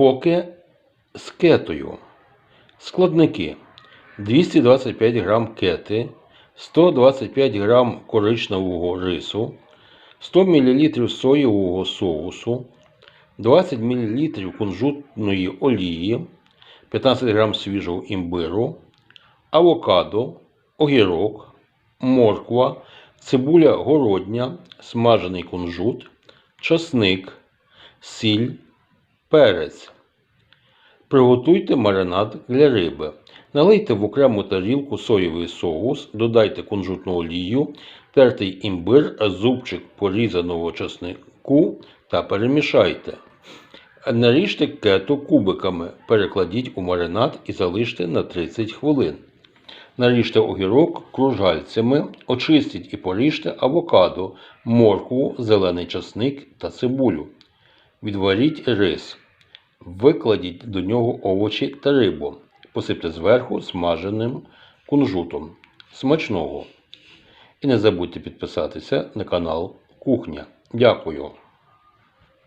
поки з кетою. Складники 225 г кети, 125 г коричневого рису, 100 мл соєвого соусу, 20 мл кунжутної олії, 15 г свіжого імбиру, авокадо, огірок, морква, цибуля городня, смажений кунжут, часник, сіль, перець. Приготуйте маринад для риби. Налийте в окрему тарілку соєвий соус, додайте кунжутну олію, тертий імбир, зубчик порізаного часнику та перемішайте. Наріжте кету кубиками, перекладіть у маринад і залиште на 30 хвилин. Наріжте огірок кружальцями, очистіть і поріжте авокадо, моркву, зелений часник та цибулю. Відваріть рис. Викладіть до нього овочі та рибу. Посипте зверху смаженим кунжутом. Смачного! І не забудьте підписатися на канал Кухня. Дякую!